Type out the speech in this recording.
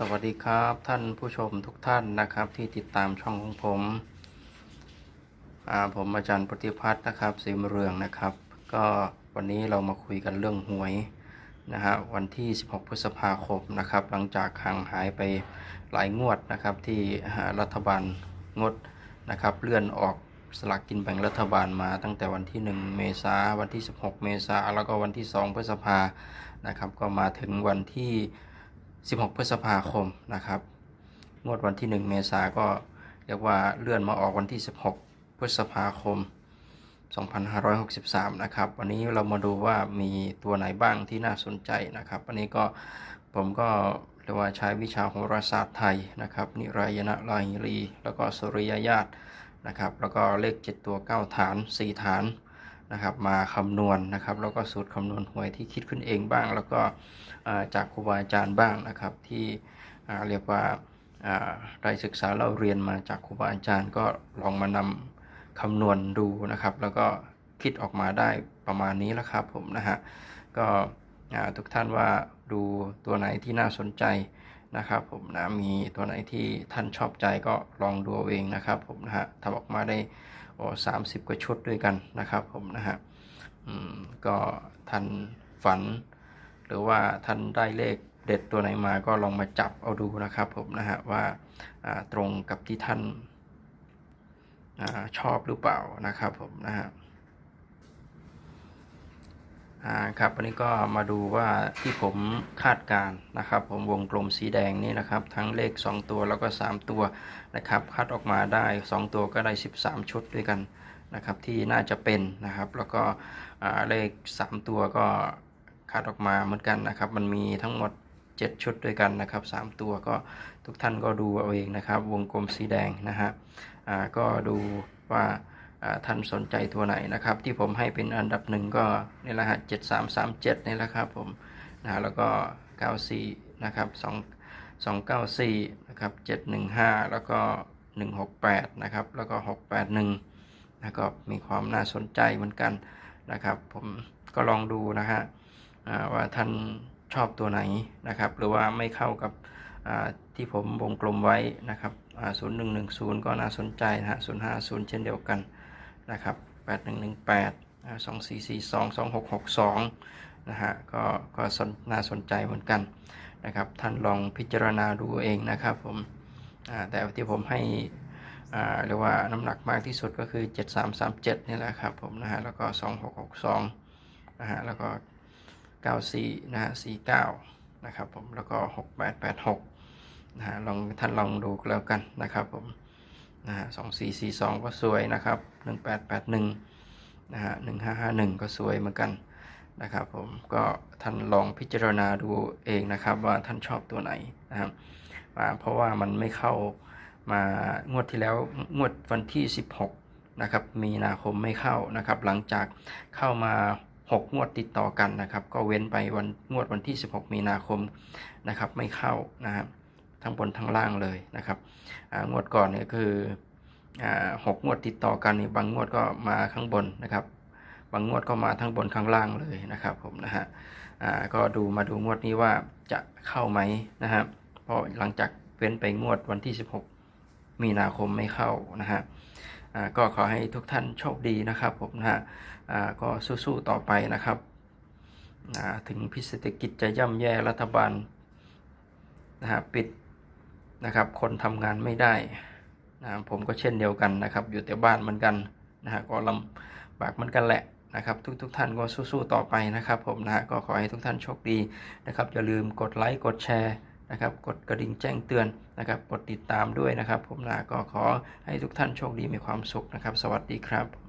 สวัสดีครับท่านผู้ชมทุกท่านนะครับ ที่ติดตามช่องของผมผมอาจารย์ปฏิพัฒน์นะครับสีมเรืองนะครับ ก็วันนี้เรามาคุยกันเรื่องหวยนะฮะวันที่ 16 พฤษภาคมนะครับ หลังจากห่างหายไปหลายงวดนะครับ ที่รัฐบาลงดนะครับ เลื่อนออกสลากกินแบ่งรัฐบาลมาตั้งแต่วันที่ 1 เมษาวันที่ 16 เมษาแล้วก็วันที่ 2 พฤษภานะครับ ก็มาถึงวันที่ 16 พฤษภาคมนะครับงวดวันที่ 1 เมษาก็เรียกว่าเลื่อนมาออกวันที่ 16 พฤษภาคม 2563 นะครับ วันนี้เรามาดูว่ามีตัวไหนบ้างที่น่าสนใจนะครับวันนี้ก็ผมก็เรียกว่าใช้วิชาโหราศาสตร์ไทยนะครับ นิรายณะลาหิรี แล้วก็สุริยญาตนะครับ แล้วก็เลข 7 ตัว 9 ฐาน 4 ฐาน นะครับมาคำนวณนะครับแล้วก็สูตรคำนวณหวยที่คิดขึ้นเองบ้าง แล้วก็จากครูบาอาจารย์บ้างนะครับ ที่เรียกว่าได้ศึกษาเราเรียนมาจากครูบาอาจารย์ก็ลองมานำคำนวณดูนะครับ แล้วก็คิดออกมาได้ประมาณนี้แล้วครับผมนะฮะก็ทุกท่านว่าดูตัวไหนที่น่าสนใจนะครับผมนะมีตัวไหนที่ท่านชอบใจก็ลองดูเอาเองนะครับผมนะฮะทำออกมาได้ โอ้สามสิบกว่าชุดด้วยกันนะครับผมนะฮะก็ท่านฝัน หรือว่าท่านได้เลขเด็ดตัวไหนมาก็ลองมาจับเอาดูนะครับผมนะฮะว่าตรงกับที่ท่านอชอบหรือเปล่านะครับผมนะฮะ อ่าครับวันนี้ก็มาดูว่าที่ผมคาดการนะครับ ผมวงกลมสีแดงนี่นะครับ ทั้งเลข 2 ตัวแล้วก็ 3 ตัวนะครับคัดออกมาได้ 2 ตัวก็ได้ 13 ชุดด้วยกันนะครับ ที่น่าจะเป็นนะครับ แล้วก็เลข 3 ตัวก็คัดออกมาเหมือนกันนะครับ มันมีทั้งหมด 7 ชุดด้วยกันนะครับ 3 ตัวก็ทุกท่านก็ดูเอาเองนะครับ วงกลมสีแดงนะฮะอ่าก็ดูว่า ท่านสนใจตัวไหนนะครับ ที่ผมให้เป็นอันดับหนึ่งก็ในี่แหละฮะ7 3 3 7นี่แหละครับผมนะแล้วก็ 94 นะครับ2 294 นะครับ 715 แล้วก็ 168 นะครับ แล้วก็ 681นะก็มีความน่าสนใจเหมือนกันนะครับ ผมก็ลองดูนะฮะว่าท่านชอบตัวไหนนะครับ หรือว่าไม่เข้ากับที่ผมวงกลมไว้นะครับศูนย์หนึ่งหนึ่งศูนย์ก็น่าสนใจนะฮะศูนย์ห้าศูนย์เช่นเดียวกัน นะครับแปดหนึ่งหนึ่งแปดสองสี่สี่สองสองหกหกสองนะฮะก็ก็น่าสนใจเหมือนกันนะครับ ท่านลองพิจารณาดูเองนะครับผมแต่ที่ผมให้เรียกว่าน้ำหนักมากที่สุดก็คือ 7337 นี่แหละครับผมนะฮะแล้วก็ 2662 นะฮะแล้วก็ 94 นะฮะ 49 นะครับผมแล้วก็ 6886 นะฮะลองท่านลองดูแล้วกันนะครับผม นะฮะ2442ก็สวยนะครับ1881นะฮะ1551ก็สวยเหมือนกันนะครับผมก็ท่านลองพิจารณาดูเองนะครับว่าท่านชอบตัวไหนนะครับอ่าเพราะว่ามันไม่เข้ามางวดที่แล้วงวดวันที่ 16นะครับมีนาคมไม่เข้านะครับ หลังจากเข้ามา6งวดติดต่อกันนะครับ ก็เว้นไปวันงวดวันที่ 16 มีนาคมนะครับ ไม่เข้านะครับ ทั้งบนทั้งล่างเลยนะครับงวดก่อนเนี่ยคือหกงวดติดต่อกันนี่บางงวดก็มาข้างบนนะครับ บางงวดก็มาทั้งบนข้างล่างเลยนะครับผมนะฮะก็ดูมาดูงวดนี้ว่าจะเข้าไหมนะครับเพราะหลังจากเว้นไปงวดวันที่ 16 มีนาคมไม่เข้านะฮะก็ขอให้ทุกท่านโชคดีนะครับผมนะฮะก็สู้ๆต่อไปนะครับถึงพิเศรษฐกิจจะย่ำแย่รัฐบาลนะฮะปิด นะครับ คนทำงานไม่ได้นะผมก็เช่นเดียวกันนะครับ อยู่แต่บ้านเหมือนกันนะฮะก็ลำบากเหมือนกันแหละนะครับ ทุกๆทท่านก็สู้ๆต่อไปนะครับ ผมนะฮะก็ขอให้ทุกท่านโชคดีนะครับ อย่าลืมกดไลค์กดแชร์นะครับ กดกระดิ่งแจ้งเตือนนะครับ กดติดตามด้วยนะครับ ผมนะก็ขอให้ทุกท่านโชคดีมีความสุขนะครับ สวัสดีครับ